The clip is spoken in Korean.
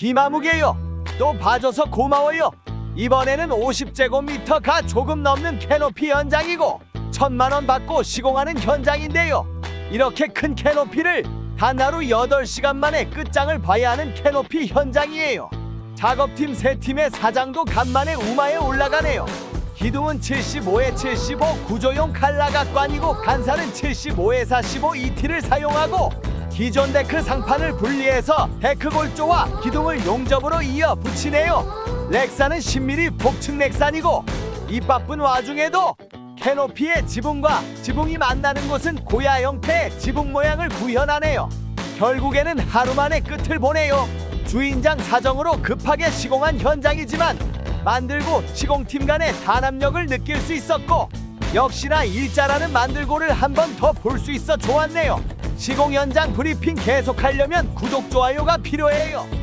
김아무개요. 또 봐줘서 고마워요. 이번에는 50제곱미터가 조금 넘는 캐노피 현장이고 천만 원 받고 시공하는 현장인데요. 이렇게 큰 캐노피를 단 하루 8시간 만에 끝장을 봐야 하는 캐노피 현장이에요. 작업팀 세 팀의 사장도 간만에 우마에 올라가네요. 기둥은 75에 75 구조용 칼라각관이고 간살은 75에 45 ET를 사용하고 기존 데크 상판을 분리해서 데크 골조와 기둥을 용접으로 이어 붙이네요. 렉사는 10mm 복층 렉산이고 이 바쁜 와중에도 캐노피의 지붕과 지붕이 만나는 곳은 고야 형태의 지붕 모양을 구현하네요. 결국에는 하루 만에 끝을 보내요. 주인장 사정으로 급하게 시공한 현장이지만 만들고 시공팀 간의 단합력을 느낄 수 있었고 역시나 일자라는 만들고를 한 번 더 볼 수 있어 좋았네요. 시공 현장 브리핑 계속하려면 구독 좋아요가 필요해요.